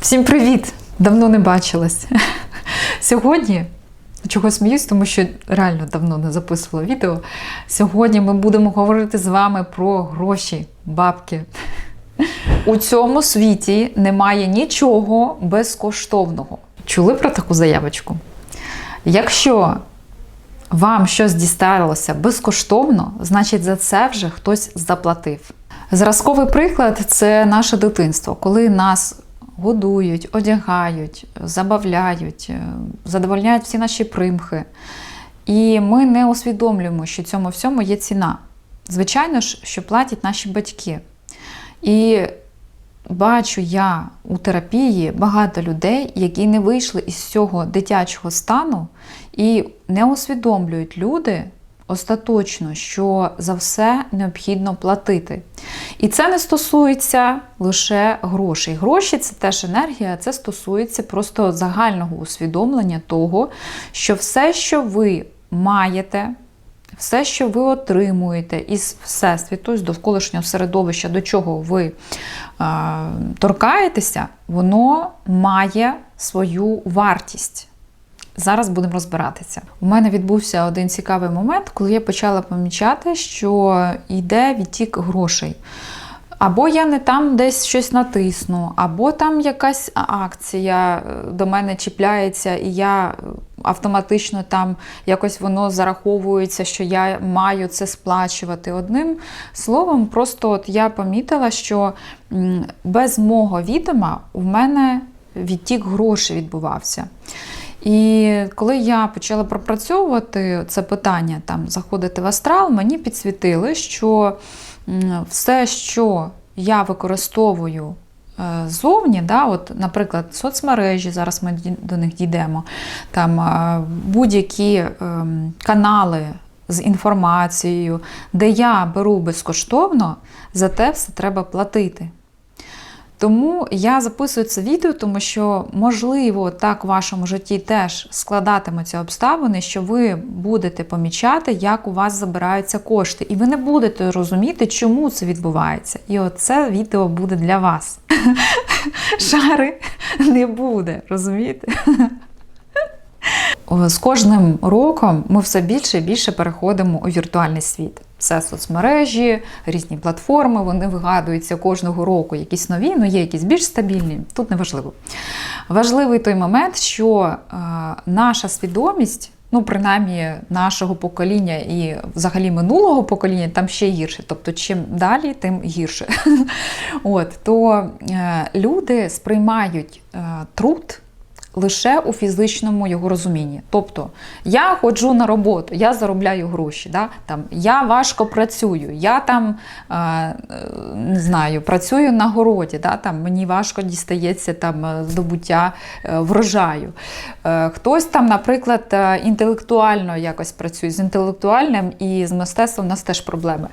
Всім привіт! Давно не бачилась. Сьогодні, чого сміюсь, тому що реально давно не записувала відео. Сьогодні ми будемо говорити з вами про гроші, бабки. У цьому світі немає нічого безкоштовного. Чули про таку заявочку? Якщо вам щось дісталося безкоштовно, значить за це вже хтось заплатив. Зразковий приклад це наше дитинство, коли нас годують, одягають, забавляють, е, задовольняють всі наші примхи. І ми не усвідомлюємо, що цьому всьому є ціна. Звичайно ж, що платять наші батьки. І бачу я у терапії багато людей, які не вийшли із цього дитячого стану і не усвідомлюють люди остаточно, що за все необхідно платити. І це не стосується лише грошей. Гроші це теж енергія, це стосується просто загального усвідомлення того, що все, що ви маєте, все, що ви отримуєте із всесвіту, з довколишнього середовища, до чого ви е, торкаєтеся, воно має свою вартість. Зараз будемо розбиратися. У мене відбувся один цікавий момент, коли я почала помічати, що йде відтік грошей. Або я не там десь щось натисну, або там якась акція е, до мене чіпляється, і я автоматично там якось воно зараховується, що я маю це сплачувати. Одним словом, просто от я помітила, що без мого відома в мене відтік грошей відбувався. І коли я почала пропрацьовувати це питання, там заходити в астрал, мені підсвітили, що все, що я використовую е, зовні, да, от, наприклад, соцмережі, зараз ми до них дійдемо, там е, будь-які ем, канали з інформацією, де я беру безкоштовно, за те все треба платити. Тому я записую це відео, тому що, можливо, так в вашому житті теж складатимуться обставини, що ви будете помічати, як у вас забираються кошти. І ви не будете розуміти, чому це відбувається. І оце відео буде для вас. Шари не буде, розумієте? З кожним роком ми все більше і більше переходимо у віртуальний світ. Все соцмережі, різні платформи, вони вигадуються кожного року. Якісь нові, ну є якісь більш стабільні. Тут не важливо. Важливий той момент, що е, наша свідомість, ну принаймні нашого покоління і взагалі минулого покоління, там ще гірше. Тобто, чим далі, тим гірше. От, то е, люди сприймають е, труд лише у фізичному його розумінні. Тобто я ходжу на роботу, я заробляю гроші, да? там, я важко працюю, я там е, не знаю, працюю на городі, да? там, мені важко дістається там, е, здобуття е, врожаю. Хтось там, наприклад, інтелектуально якось працює з інтелектуальним і з мистецтвом у нас теж проблеми.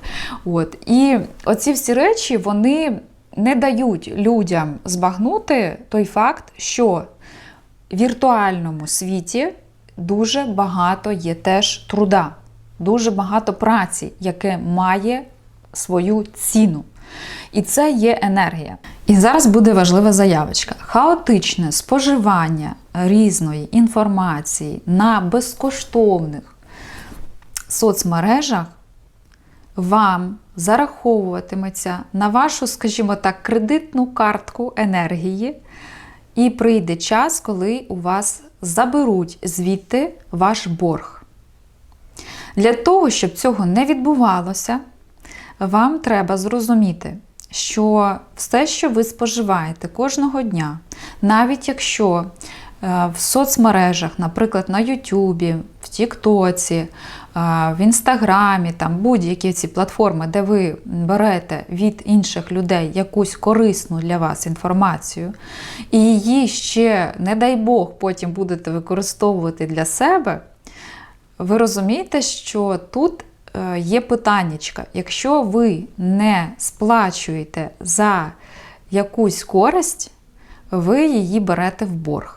От. І оці всі речі вони не дають людям збагнути той факт, що віртуальному світі дуже багато є теж труда, дуже багато праці, яке має свою ціну. І це є енергія. І зараз буде важлива заявочка: хаотичне споживання різної інформації на безкоштовних соцмережах вам зараховуватиметься на вашу, скажімо так, кредитну картку енергії. І прийде час, коли у вас заберуть звідти ваш борг. Для того, щоб цього не відбувалося, вам треба зрозуміти, що все, що ви споживаєте кожного дня, навіть якщо в соцмережах, наприклад, на Ютубі, в Тіктоці, е, в Інстаграмі, там будь-які ці платформи, де ви берете від інших людей якусь корисну для вас інформацію, і її ще, не дай Бог, потім будете використовувати для себе, ви розумієте, що тут е, є питаннячка. Якщо ви не сплачуєте за якусь користь, ви її берете в борг.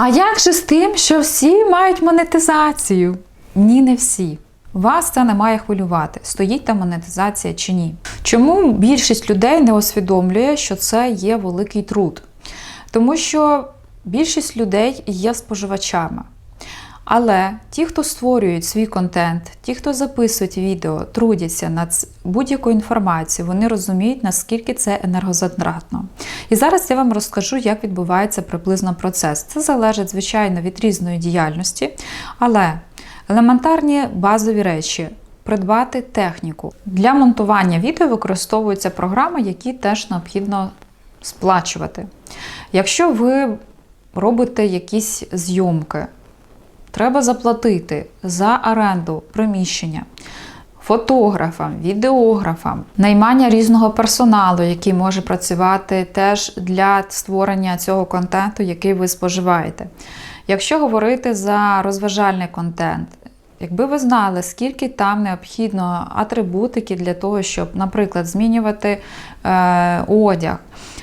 А як же з тим, що всі мають монетизацію? Ні, не всі. Вас це не має хвилювати, стоїть там монетизація чи ні. Чому більшість людей не усвідомлює, що це є великий труд? Тому що більшість людей є споживачами. Але ті, хто створюють свій контент, ті, хто записують відео, трудяться над будь-якою інформацією, вони розуміють, наскільки це енергозатратно. І зараз я вам розкажу, як відбувається приблизно процес. Це залежить, звичайно, від різної діяльності, але елементарні базові речі. Придбати техніку. Для монтування відео використовуються програми, які теж необхідно сплачувати. Якщо ви робите якісь зйомки, треба заплатити за оренду приміщення фотографам, відеографам, наймання різного персоналу, який може працювати теж для створення цього контенту, який ви споживаєте. Якщо говорити за розважальний контент, Якби ви знали, скільки там необхідно атрибутики для того, щоб, наприклад, змінювати е, одяг,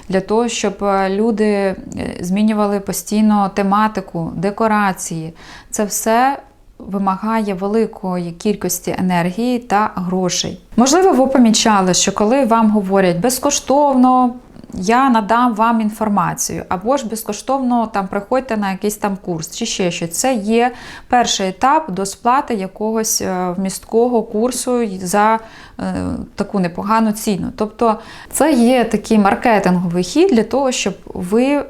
для того, щоб е, люди е, змінювали постійно тематику, декорації, це все вимагає великої кількості енергії та грошей. Можливо, ви помічали, що коли вам говорять безкоштовно. Я надам вам інформацію, або ж безкоштовно там приходьте на якийсь там курс, чи ще щось. Це є перший етап до сплати якогось е, вмісткого курсу за е, таку непогану ціну. Тобто це є такий маркетинговий хід для того, щоб ви е,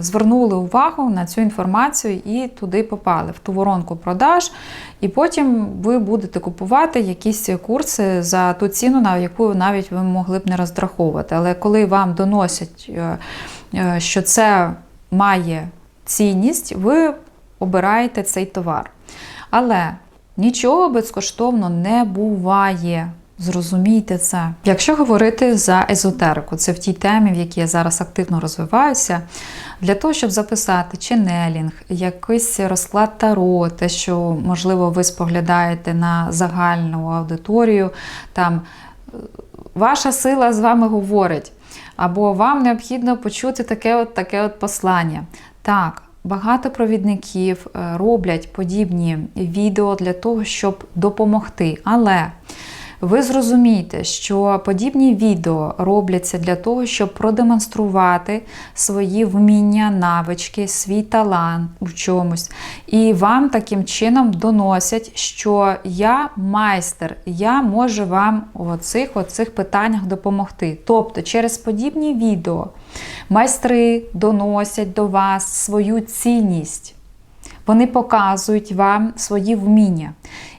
звернули увагу на цю інформацію і туди попали в ту воронку продаж. І потім ви будете купувати якісь курси за ту ціну, на яку навіть ви могли б не розраховувати. Але коли вам доносять, е, е, що це має цінність, ви обираєте цей товар. Але нічого безкоштовно не буває. Зрозумійте це. Якщо говорити за езотерику, це в тій темі, в якій я зараз активно розвиваюся, для того, щоб записати ченелінг, якийсь розклад таро, те, що, можливо, ви споглядаєте на загальну аудиторію, там ваша сила з вами говорить, або вам необхідно почути таке от, таке от послання. Так, Багато провідників е, роблять подібні відео для того, щоб допомогти. Але ви зрозумієте, що подібні відео робляться для того, щоб продемонструвати свої вміння, навички, свій талант у чомусь. І вам таким чином доносять, що я майстер, я можу вам у цих, оцих питаннях допомогти. Тобто, через подібні відео майстри доносять до вас свою цінність. Вони показують вам свої вміння.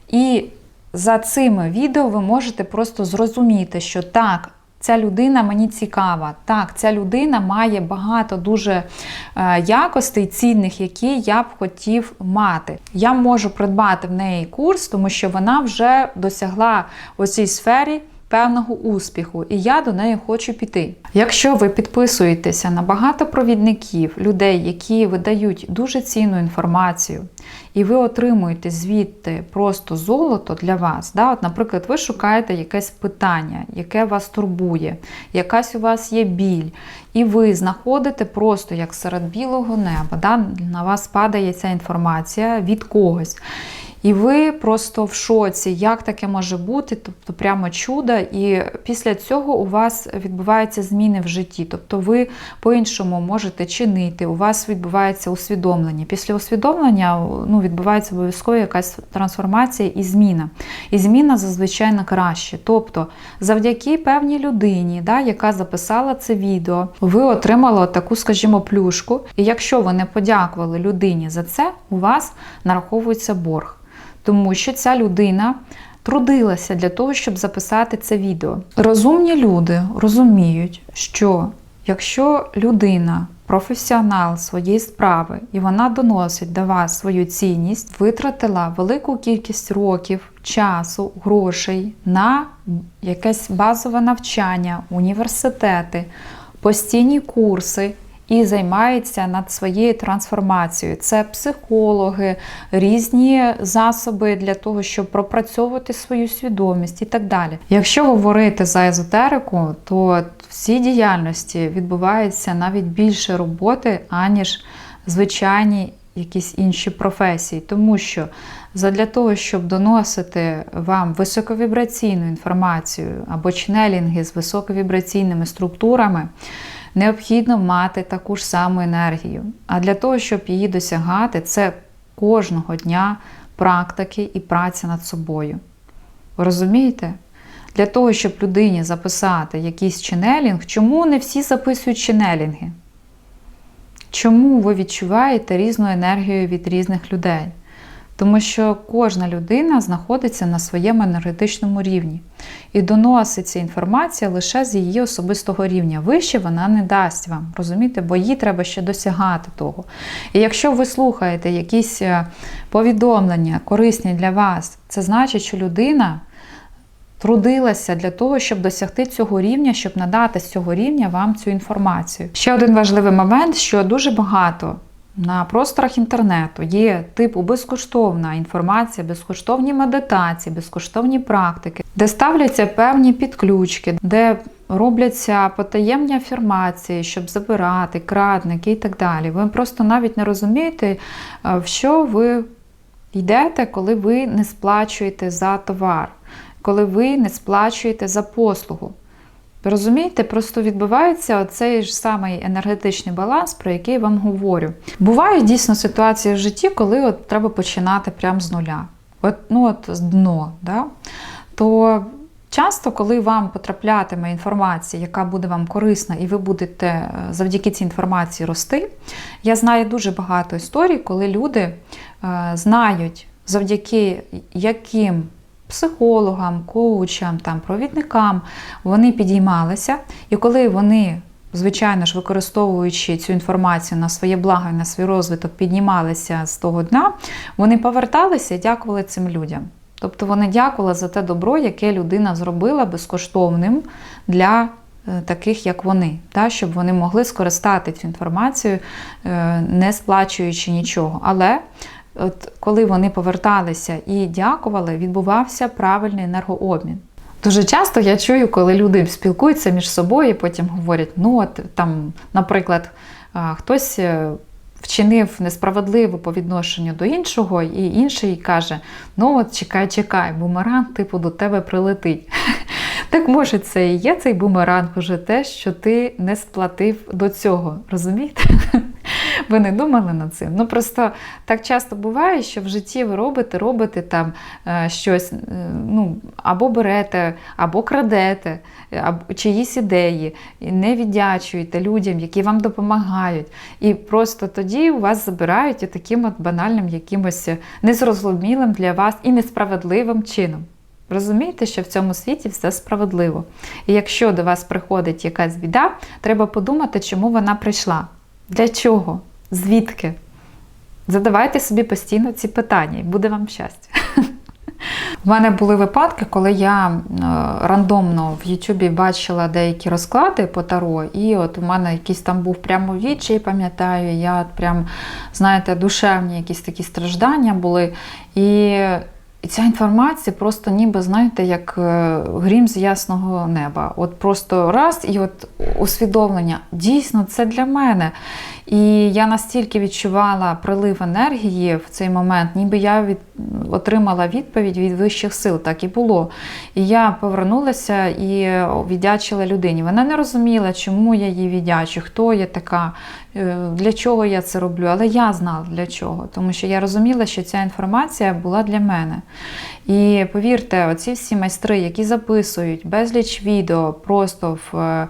І за цими відео ви можете просто зрозуміти, що так, ця людина мені цікава. Так, ця людина має багато дуже е, якостей цінних, які я б хотів мати. Я можу придбати в неї курс, тому що вона вже досягла у цій сфері. Певного успіху, і я до неї хочу піти. Якщо ви підписуєтеся на багато провідників, людей, які видають дуже цінну інформацію, і ви отримуєте звідти просто золото для вас. Да? От, Наприклад, ви шукаєте якесь питання, яке вас турбує, якась у вас є біль, і ви знаходите просто як серед білого неба. Да? На вас падає ця інформація від когось. І ви просто в шоці, як таке може бути, тобто прямо чудо. І після цього у вас відбуваються зміни в житті. Тобто ви по-іншому можете чинити, у вас відбувається усвідомлення. Після усвідомлення ну, відбувається обов'язково якась трансформація і зміна. І зміна зазвичай на краще. Тобто, завдяки певній людині, да, яка записала це відео, ви отримали таку, скажімо, плюшку. І якщо ви не подякували людині за це, у вас нараховується борг тому що ця людина трудилася для того, щоб записати це відео. Розумні люди розуміють, що якщо людина професіонал своєї справи, і вона доносить до вас свою цінність, витратила велику кількість років, часу, грошей на якесь базове навчання, університети, постійні курси і займається над своєю трансформацією. Це психологи, різні засоби для того, щоб пропрацьовувати свою свідомість і так далі. Якщо говорити за езотерику, то в цій діяльності відбувається навіть більше роботи, аніж звичайні якісь інші професії, тому що задля того, щоб доносити вам високовібраційну інформацію або чнелінги з високовібраційними структурами, необхідно мати таку ж саму енергію. А для того, щоб її досягати, це кожного дня практики і праця над собою. Розумієте? Для того, щоб людині записати якийсь ченелінг, чому не всі записують ченелінги? Чому ви відчуваєте різну енергію від різних людей? Тому що кожна людина знаходиться на своєму енергетичному рівні і доноситься інформація лише з її особистого рівня. Вище вона не дасть вам, розумієте, бо їй треба ще досягати того. І якщо ви слухаєте якісь е, повідомлення, корисні для вас, це значить, що людина трудилася для того, щоб досягти цього рівня, щоб надати з цього рівня вам цю інформацію. Ще один важливий момент, що дуже багато. На просторах інтернету є типу безкоштовна інформація, безкоштовні медитації, безкоштовні практики, де ставляться певні підключки, де робляться потаємні афірмації, щоб забирати крадники і так далі. Ви просто навіть не розумієте, е, в що ви йдете, коли ви не сплачуєте за товар, коли ви не сплачуєте за послугу. Розумієте, просто відбувається оцей ж самий енергетичний баланс, про який я вам говорю. Бувають дійсно ситуації в житті, коли от треба починати прямо з нуля. От, ну от з дно. Да? То часто, коли вам потраплятиме інформація, яка буде вам корисна, і ви будете е, завдяки цій інформації рости, я знаю дуже багато історій, коли люди е, знають, завдяки яким психологам, коучам, там, провідникам, вони підіймалися. І коли вони, звичайно ж, використовуючи цю інформацію на своє благо і на свій розвиток, піднімалися з того дна, вони поверталися і дякували цим людям. Тобто вони дякували за те добро, яке людина зробила безкоштовним для е, таких, як вони, та, щоб вони могли скористати цю інформацію, е, не сплачуючи нічого. Але от коли вони поверталися і дякували, відбувався правильний енергообмін. Дуже часто я чую, коли люди спілкуються між собою, і потім говорять: ну, от там, наприклад, хтось е, вчинив несправедливо по відношенню до іншого, і інший каже: ну от чекай, чекай, бумеранг, типу, до тебе прилетить. Так може, це і є цей бумеранг уже те, що ти не сплатив до цього. Розумієте? Ви не думали над цим? Ну просто так часто буває, що в житті ви робите, робите там е, щось, е, ну, або берете, або крадете, або чиїсь ідеї, не віддячуєте людям, які вам допомагають. І просто тоді у вас забирають таким от банальним, якимось незрозумілим для вас і несправедливим чином. Розумієте, що в цьому світі все справедливо. І якщо до вас приходить якась біда, треба подумати, чому вона прийшла. Для чого? Звідки? Задавайте собі постійно ці питання, і буде вам щастя. У мене були випадки, коли я е, рандомно в Ютубі бачила деякі розклади по таро, і от у мене якийсь там був прямо відчай, пам'ятаю, я прям, знаєте, душевні якісь такі страждання були. І і ця інформація просто ніби, знаєте, як е, грім з ясного неба. От просто раз і от усвідомлення. Дійсно, це для мене. І я настільки відчувала прилив енергії в цей момент, ніби я від, отримала відповідь від вищих сил, так і було. І я повернулася і віддячила людині. Вона не розуміла, чому я їй віддячу, хто я така, е, для чого я це роблю. Але я знала для чого, тому що я розуміла, що ця інформація була для мене. І повірте, оці всі майстри, які записують безліч відео просто в е,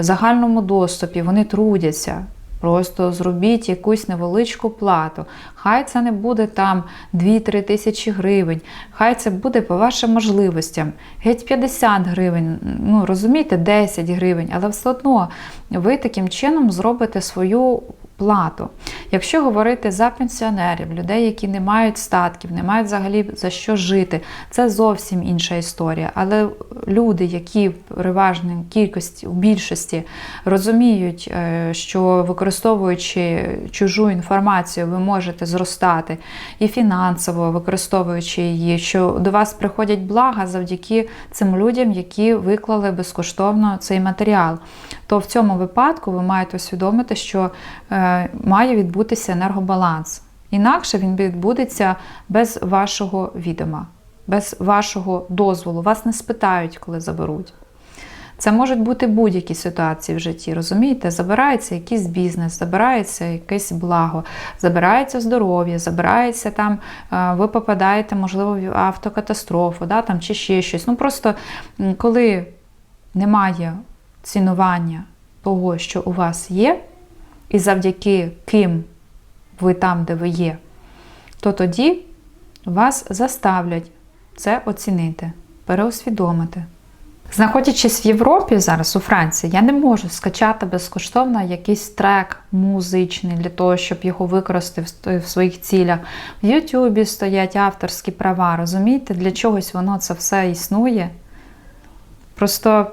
загальному доступі, вони трудяться. Просто зробіть якусь невеличку плату. Хай це не буде там 2-3 тисячі гривень, хай це буде по вашим можливостям. Геть 50 гривень, ну розумієте, 10 гривень, але все одно ви таким чином зробите свою плату. Якщо говорити за пенсіонерів, людей, які не мають статків, не мають взагалі за що жити, це зовсім інша історія. Але люди, які в переважній кількості у більшості розуміють, е, що використовуючи чужу інформацію, ви можете зростати і фінансово використовуючи її, що до вас приходять блага завдяки цим людям, які виклали безкоштовно цей матеріал. То в цьому випадку ви маєте усвідомити, що е, має відбутися енергобаланс. Інакше він відбудеться без вашого відома, без вашого дозволу. Вас не спитають, коли заберуть. Це можуть бути будь-які ситуації в житті, розумієте? Забирається якийсь бізнес, забирається якесь благо, забирається здоров'я, забирається там, е, ви попадаєте, можливо, в автокатастрофу, да, там, чи ще щось. Ну просто коли немає цінування того, що у вас є, і завдяки ким ви там, де ви є, то тоді вас заставлять це оцінити, переосвідомити. Знаходячись в Європі зараз, у Франції, я не можу скачати безкоштовно якийсь трек музичний для того, щоб його використати в- своїх цілях. В Ютубі стоять авторські права, розумієте, для чогось воно це все існує. Просто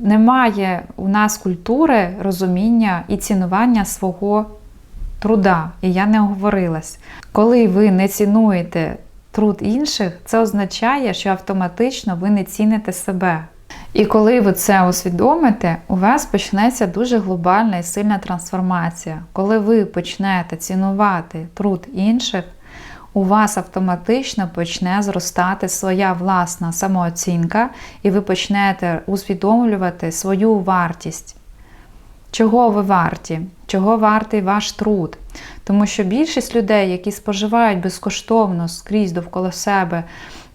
немає у нас культури розуміння і цінування свого труда. І я не оговорилась. Коли ви не цінуєте труд інших, це означає, що автоматично ви не ціните себе. І коли ви це усвідомите, у вас почнеться дуже глобальна і сильна трансформація. Коли ви почнете цінувати труд інших, у вас автоматично почне зростати своя власна самооцінка, і ви почнете усвідомлювати свою вартість. Чого ви варті? Чого вартий ваш труд? Тому що більшість людей, які споживають безкоштовно скрізь довкола себе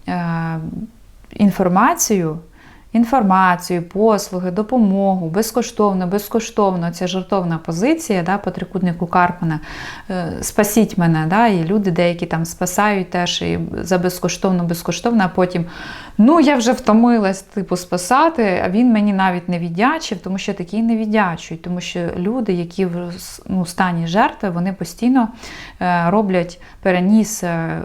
е, інформацію, інформацію, послуги, допомогу, безкоштовно, безкоштовно, ця жартовна позиція да, по трикутнику Карпана. е, Спасіть мене, да, і люди деякі там спасають теж і за безкоштовно, безкоштовно, а потім ну я вже втомилась типу спасати, а він мені навіть не віддячив, тому що такі не віддячують, тому що люди, які в ну, стані жертви, вони постійно е, роблять переніс е,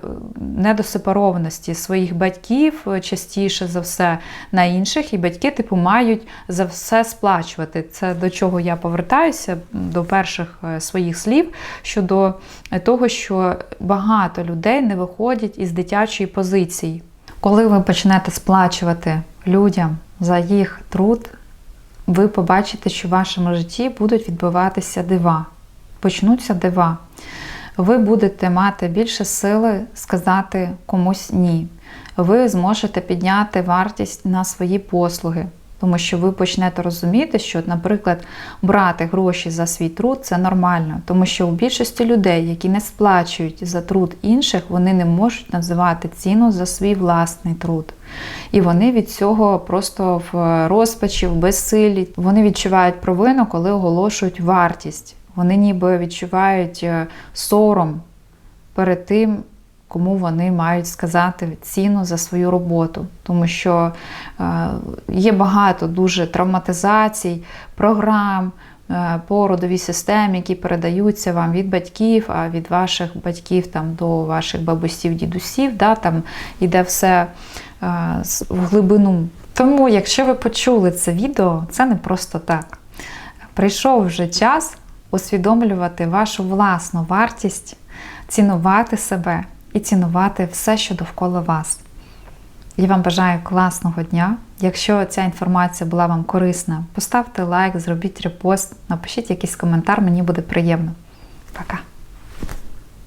недосепарованості своїх батьків частіше за все на інших, і батьки, типу, мають за все сплачувати. Це до чого я повертаюся до перших е, своїх слів щодо того, що багато людей не виходять із дитячої позиції. Коли ви почнете сплачувати людям за їх труд, ви побачите, що в вашому житті будуть відбуватися дива. Почнуться дива. Ви будете мати більше сили сказати комусь ні. Ви зможете підняти вартість на свої послуги, тому що ви почнете розуміти, що, наприклад, брати гроші за свій труд це нормально, тому що у більшості людей, які не сплачують за труд інших, вони не можуть називати ціну за свій власний труд. І вони від цього просто в розпачі, в безсилі. Вони відчувають провину, коли оголошують вартість. Вони ніби відчувають е, сором перед тим, кому вони мають сказати ціну за свою роботу. Тому що е, є багато дуже травматизацій, програм е, по родовій системі, які передаються вам від батьків, а від ваших батьків там, до ваших бабусів, дідусів. Да, там іде все е, в глибину. Тому, якщо ви почули це відео, це не просто так. Прийшов вже час усвідомлювати вашу власну вартість, цінувати себе і цінувати все, що довкола вас. Я вам бажаю класного дня. Якщо ця інформація була вам корисна, поставте лайк, зробіть репост, напишіть якийсь коментар, мені буде приємно. Пока!